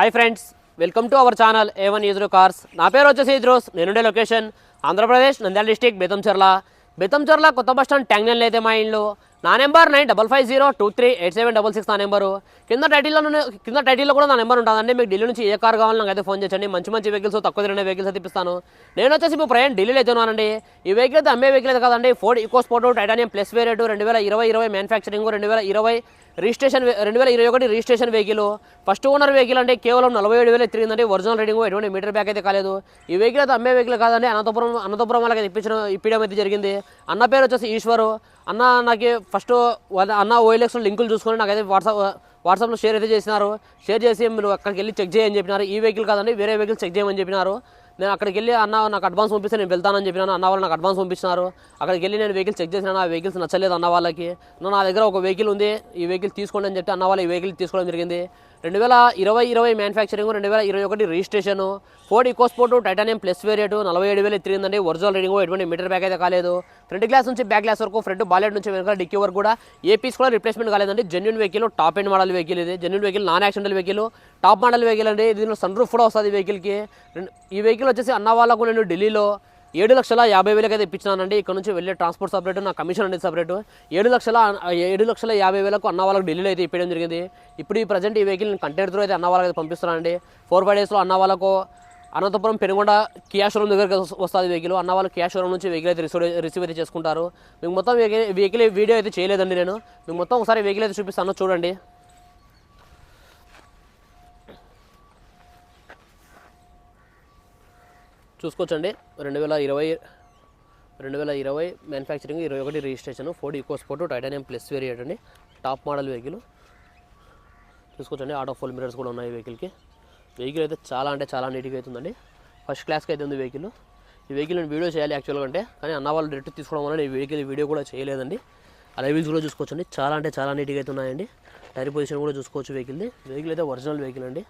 Hi friends welcome to our channel A one ఈజ్రో cars నా పేరు వచ్చేసి ఈజ్రోస్ నేనుండే లొకేషన్ ఆంధ్రప్రదేశ్ నంద్యాల డిస్టిక్ బేతంచెర్ల బేతంచెర్ల కొత్త బస్ స్టాండ్ ట్యాంగ్నల్ అయితే మా ఇంట్లో నా number nine double five zero two three eight seven double six నా నెంబరు కింద టైటిల్లో కింద టైటిల్లో కూడా నా నెంబర్ ఉంటుందండి. మీకు ఢిల్లీ నుంచి ఏ కార్ కావాలో నాకైతే ఫోన్ చేయండి. మంచి మంచి వెహికల్స్ తక్కువ తిరిగిన వెహికల్స్ తెప్పిస్తాను నేను వచ్చేసి ఇప్పుడు ప్రయాణం ఢిల్లీలో అయితే ఉన్నానండి. ఈ వెహికల్ అయితే అమ్మే వెహికల్ అయితే కాదండి. Ford EcoSport Titanium plus variant రెండు వేల ఇరవై ఇరవై మ్యానుఫ్యాక్చరింగ్ రెండు వేల ఇరవై రిజిస్ట్రేషన్ రెండు వేల ఇరవై ఒకటి registration vehicle. First owner vehicle అంటే కేవలం నలభై ఏడు వేలు తిరిగిందంటే ఒరిజినల్ రీడింగ్ ఎటువంటి మీటర్ బ్యాక్ అయితే కాలేదు. ఈ వెహికల్ అయితే అమ్మే వెహికల్ కాదండి అనంతపురం అనంతపురం వాళ్ళకి ఇప్పించడం ఇప్పించడం అయితే జరిగింది. అన్న పేరు వచ్చేసి ఈశ్వరు. అన్న నాకు ఫస్ట్ అన్న ఓఎల్ఎక్స్ లింకులు చూసుకొని నాకైతే వాట్సాప్ వాట్సాప్లో షేర్ అయితే చేసినారు. షేర్ చేసి మీరు అక్కడికి వెళ్ళి చెక్ చేయని చెప్పినారు. ఈ వెహికల్ కాదండి వేరే వెహికల్ చెక్ చేయమని చెప్పినారు. నేను అక్కడికి వెళ్ళి అన్న నాకు అడ్వాన్స్ పంపిస్తే నేను వెళ్తానని చెప్పినాను అన్న వాళ్ళు నాకు అడ్వాన్స్ పంపించినారు. అక్కడికి వెళ్ళి నేను వెహికల్ చెక్ చేసినాను ఆ వెహికల్స్ నచ్చలేదు అన్న వాళ్ళకి. నా దగ్గర ఒక వెహికల్ ఉంది ఈ వెహికల్ తీసుకోండి అని చెప్పి అన్న వాళ్ళు ఈ వెహికల్ తీసుకోవడం జరిగింది. రెండు వేల ఇరవై ఇరవై మ్యానుఫ్యాక్చరింగ్ రెండు వేల ఇరవై ఒకటి registration Ford EcoSport Titanium plus variant నలభై ఏడు వేలు తిరిగిందండి ఒరిజినల్ రీడింగ్ ఎటువంటి మీటర్ బ్యాక్ అయితే కాలేదు. ఫ్రంట్ గ్లాస్ నుంచి బ్యాక్ గ్లాస్ వరకు ఫ్రంట్ బాలెట్ నుంచి వెనకాల డిక్కీ వరకు కూడా ఏ పీస్ కూడా రిప్లేస్మెంట్ కాలేదండి. Genuine vehicle top end model vehicle ఇది. Genuine vehicle non accidental vehicle top model vehicle అండి. దీనిలో సన్ రూఫ్ కూడా వస్తుంది వెహికల్కి ఈ వెహికల్ వచ్చేసి అన్న వాళ్ళకు నేను ఢిల్లీలో ఏడు లక్షల యాభై వేలకి అయితే ఇప్పించినానండి. ఇక్కడ నుంచి వెళ్ళే ట్రాన్స్పోర్ట్ సపరేట్ నా కమిషన్ అనేది సపరేట్ ఏడు లక్షల ఏడు లక్షల యాభై వేలకు అన్న వాళ్ళకి ఢిల్లీలో అయితే ఇప్పించడం జరిగింది. ఇప్పుడు ఈ ప్రజెంట్ ఈ వెహికల్ కంటైనర్ త్రూ అయితే అన్న వాళ్ళకి అయితే పంపిస్తున్నానండి. ఫోర్ ఫైవ్ డేస్లో అన్న వాళ్ళకు అనంతపురం పెనుగొండ కియా షోరూమ్ దగ్గరికి వస్తుంది వెహికల్ అన్న వాళ్ళు కియా షోరూమ్ నుంచి వెహికల్ అయితే రిసీవ్ రిసీవ్ అయితే చేసుకుంటారు. మీకు మొత్తం వెహికల్ వెహికల్ వీడియో అయితే చేయలేదండి నేను. మీకు మొత్తం ఒకసారి వెహికల్ అయితే చూపిస్తాను చూడండి. చూసుకోవచ్చండి. రెండు వేల ఇరవై రెండు వేల ఇరవై మ్యానుఫ్యాక్చరింగ్ ఇరవై ఒకటి registration Ford EcoSport Titanium plus variant అండి. టాప్ మోడల్ వెహికల్ చూసుకోవచ్చండి. ఆటో ఫుల్ మిరర్స్ కూడా ఉన్నాయి వెహికల్కి వెహికల్ అయితే చాలా అంటే చాలా నీట్గా అవుతుందండి ఫస్ట్ క్లాస్కి అయితే ఉంది వెహికల్ ఈ వెహికల్ నేను వీడియో చేయాలి యాక్చువల్గా అంటే కానీ అన్న వాళ్ళు డైరెక్ట్ తీసుకోవడం వల్ల ఈ వెహికల్ వీడియో కూడా చేయలేదండి. ఆ లైవిల్స్ కూడా చూసుకోవచ్చండి. చాలా అంటే చాలా నీట్గా అయితే ఉన్నాయండి. టైర్ పొజిషన్ కూడా చూసుకోవచ్చు వెహికల్ది వెహికల్ అయితే ఒరిజినల్ వెహికల్ అండి.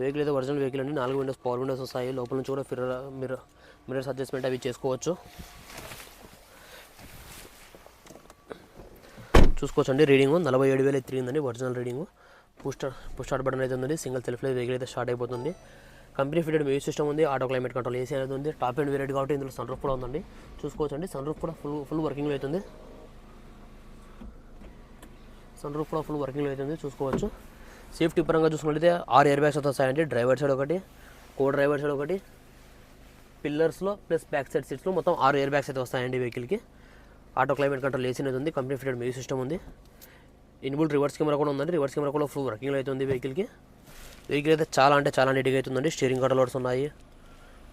వెహికల్ అయితే ఒరిజినల్ వెహికల్ అండి. నాలుగు విండోస్ పవర్ విండోస్ వస్తాయి. లోపల నుంచి కూడా ఫిర్ర మిర్రర్ మిర్రర్స్ అడ్జస్ట్మెంట్ అవి చేసుకోవచ్చు. చూసుకోవచ్చండి. రీడింగ్ నలభై ఏడు వేలు తిరిగిందండి original reading push push start button అయితే ఉంది సింగిల్ సెల్ఫ్లో వెహికల్ అయితే స్టార్ట్ అయిపోతుంది. కంపెనీ ఫిటెడ్ మ్యూజిక్ సిస్టమ్ ఉంది. ఆటో క్లైమేట్ కంట్రోల్ ఏసీ అనేది ఉంది. టాప్ అండ్ వేరియట్ కాబట్టి ఇందులో సన్ రూఫ్ కూడా ఉందండి. చూసుకోవచ్చండి. సన్ రూఫ్ కూడా ఫుల్ ఫుల్ వర్కింగ్లో అవుతుంది. సన్ రూఫ్ కూడా ఫుల్ వర్కింగ్లో అవుతుంది. చూసుకోవచ్చు. సేఫ్టీ పరంగా చూసుకున్నట్లయితే ఆరు ఎయిర్ బ్యాగ్స్ వస్తాయండి డ్రైవర్ సైడ్ ఒకటి కో డ్రైవర్ సైడ్ ఒకటి పిల్లర్స్లో ప్లస్ బ్యాక్ సైడ్ సీట్స్లో మొత్తం ఆరు ఎయిర్ బ్యాగ్స్ అయితే వస్తాయండి వెహికల్కి ఆటో క్లైమేట్ కంట్రోల్ ఏసీ అనేది ఉంది కంపెనీ ఫిటెడ్ మ్యూజిక్ సిస్టమ్ ఉంది. ఇన్బుల్ రివర్స్ కెమెరా కూడా ఉందండి. రివర్స్ కెమెరా కూడా ఫుల్ వర్కింగ్లో అవుతుంది వెహికల్కి వెహికల్ అయితే చాలా అంటే చాలా నీట్గా అవుతుందండి స్టీరింగ్ కంట్రోలర్స్ ఉన్నాయి.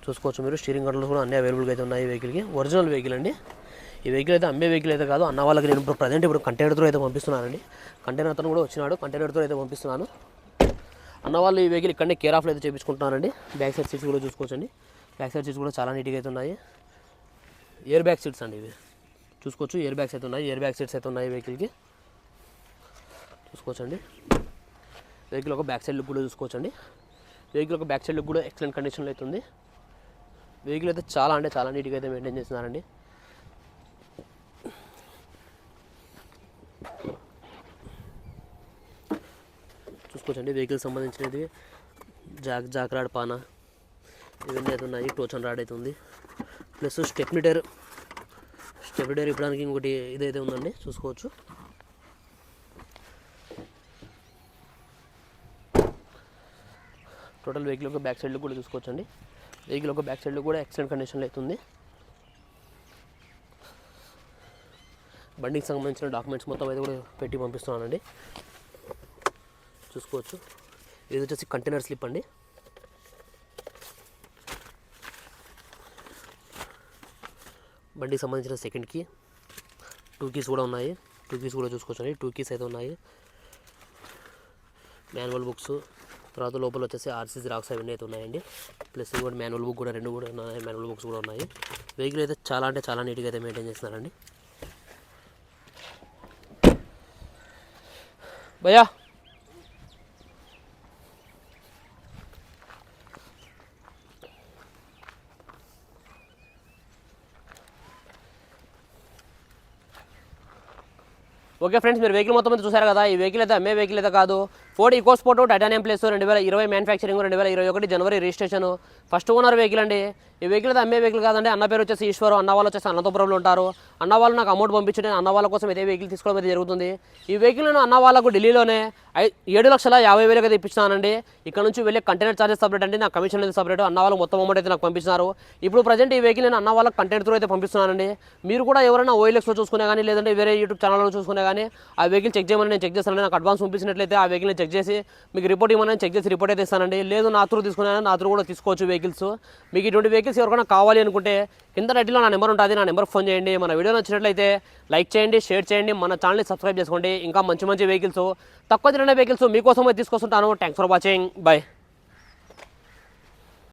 చూసుకోవచ్చు మీరు. స్టీరింగ్ కంట్రోల్స్ కూడా అన్ని అవైలబుల్గా అయితే ఉన్నాయి వెహికల్కి ఒరిజినల్ వెహికల్ అండి. ఈ వెహికల్ అయితే అమ్మే వెహికల్ అయితే కాదు. అన్న వాళ్ళకి నేను ఇప్పుడు ప్రజెంట్ ఇప్పుడు కంటైనర్తో అయితే పంపిస్తున్నానండి. కంటైనర్ అతను కూడా వచ్చినాడు. కంటైనర్తో అయితే పంపిస్తున్నాను. అన్న వాళ్ళు ఈ వెహికల్ ఇక్కడనే కేర్ ఆఫ్లో అయితే చేయించుకుంటున్నారండి బ్యాక్ సైడ్ సీట్స్ కూడా చూసుకోవచ్చండి. బ్యాక్ సైడ్ సీట్స్ కూడా చాలా నీట్గా అయితే ఉన్నాయి. ఎయిర్ బ్యాక్ సీట్స్ అండి ఇవి. చూసుకోవచ్చు. ఎయిర్ బ్యాగ్స్ అయితే ఉన్నాయి. ఎయిర్ బ్యాక్ సీట్స్ అయితే ఉన్నాయి వెహికల్కి చూసుకోవచ్చండి. వెహికల్ ఒక బ్యాక్ సైడ్ లుక్ కూడా చూసుకోవచ్చండి. వెహికల్ ఒక బ్యాక్ సైడ్ లుక్ కూడా ఎక్సలెంట్ కండిషన్లో అయితే ఉంది. వెహికల్ అయితే చాలా అంటే చాలా నీట్గా అయితే మెయింటైన్ చేస్తున్నారండి. చూసుకోవచ్చండి వెహికల్ సంబంధించినది. జాక్ జాక్ రాడ్ పాన ఇవన్నీ అయితే ఉన్నాయి టోచన్ రాడ్ అయితే ఉంది. ప్లస్ స్టెప్నిటర్ స్టెప్నిటర్ ఇవ్వడానికి ఇంకోటి ఇదైతే ఉందండి చూసుకోవచ్చు. టోటల్ వెహికల్ యొక్క బ్యాక్ సైడ్లో కూడా చూసుకోవచ్చండి. వెహికల్ ఒక బ్యాక్ సైడ్లో కూడా ఎక్సలెంట్ కండిషన్లో అవుతుంది బండికి సంబంధించిన డాక్యుమెంట్స్ మొత్తం అయితే కూడా పెట్టి పంపిస్తున్నానండి. చూసుకోవచ్చు. ఇది వచ్చేసి కంటైనర్ స్లిప్ అండి. బండికి సంబంధించిన సెకండ్ కీ టూ కీస్ కూడా ఉన్నాయి. టూ కీస్ కూడా చూసుకోవచ్చండి. టూ కీస్ అయితే ఉన్నాయి. మాన్యువల్ బుక్స్ తర్వాత లోపల వచ్చేసి ఆర్సీ జిరాక్స్ అవన్నీ అయితే ఉన్నాయండి. ప్లస్ కూడా మాన్యువల్ బుక్ కూడా రెండు కూడా ఉన్నాయి మాన్యువల్ బుక్స్ కూడా ఉన్నాయి. వెహికల్ అయితే చాలా అంటే చాలా నీట్గా అయితే మెయింటైన్ చేస్తున్నారండి. భయ్యా! ఓకే ఫ్రెండ్స్ మీరు వెహికల్ మొత్తం అయితే చూసారు కదా ఈ వెహికల్ అయితే అమ్మే వెహికల్ అయితే కాదు. Ford EcoSport Titanium plus రెండు వేల ఇరవై మ్యానుఫ్యాక్చరింగ్ రెండు వేల ఇరవై ఒకటి జనవరి రిజిస్ట్రేషన్ ఫస్ట్ ఓనర్ వెహికల్ అండి. ఈ వెహికల్ అమ్మే వెహికల్ కాదండి. అన్న పేరు వచ్చేసి ఈశ్వరు అన్న వాళ్ళు వచ్చేసి అనంతపురంలో ఉంటారు. అన్న వాళ్ళు నాకు అమౌంట్ పంపించండి. అన్న వాళ్ళ కోసం ఇదే వెహికల్ తీసుకోవడం అయితే జరుగుతుంది. ఈ వెహికల్ నేను అన్న వాళ్ళకు ఢిల్లీలోనే ఏడు లక్షల యాభై వేలకు అయితే ఇప్పించానండి ఇక్కడ నుంచి వెళ్ళే కంటైనర్ ఛార్జెస్ సపరేట్ అండి. నాకు కమిషన్ అయితే సపరేట్ అన్న వాళ్ళు మొత్తం అమౌంట్ అయితే నాకు పంపిస్తున్నారు ఇప్పుడు ప్రజెంట్ ఈ వెహికల్ నేను అన్న వాళ్ళకి కంటెంట్ త్రూ అయితే పంపిస్తున్నానండి. మీరు కూడా ఎవరైనా ఓఎల్ఎక్స్లో చూసుకునే కానీ లేదంటే వేరే యూట్యూబ్ ఛానల్లో చూసుకునే కానీ ఆ వెహికల్ చెక్ చేయమని నేను చెక్ చేస్తానండి. నాకు అడ్వాన్స్ పంపించినట్లయితే ఆ వెహికల్ని చెక్ చేసి మీకు రిపోర్ట్ ఇవ్వమని చెక్ చేసి రిపోర్ట్ అయితే ఇస్తానండి. లేదు నా త్రూ తీసుకున్నాను నా త్రూ కూడా తీసుకోవచ్చు వెహికల్స్. మీకు ఇటువంటి వెహికల్స్ ఎవరికైనా కావాలి అనుకుంటే కింద రెడ్డిలో నా నెంబర్ ఉంటుంది నా నెంబర్ ఫోన్ చేయండి. మన వీడియో నచ్చినట్లయితే లైక్ చేయండి షేర్ చేయండి మన ఛానల్ని సబ్స్క్రైబ్ చేసుకోండి. ఇంకా మంచి మంచి వెహికల్స్ తక్కువ తిరిగిన వెహికల్స్ మీకోసమే తీసుకొస్తుంటాను. Thanks for watching bye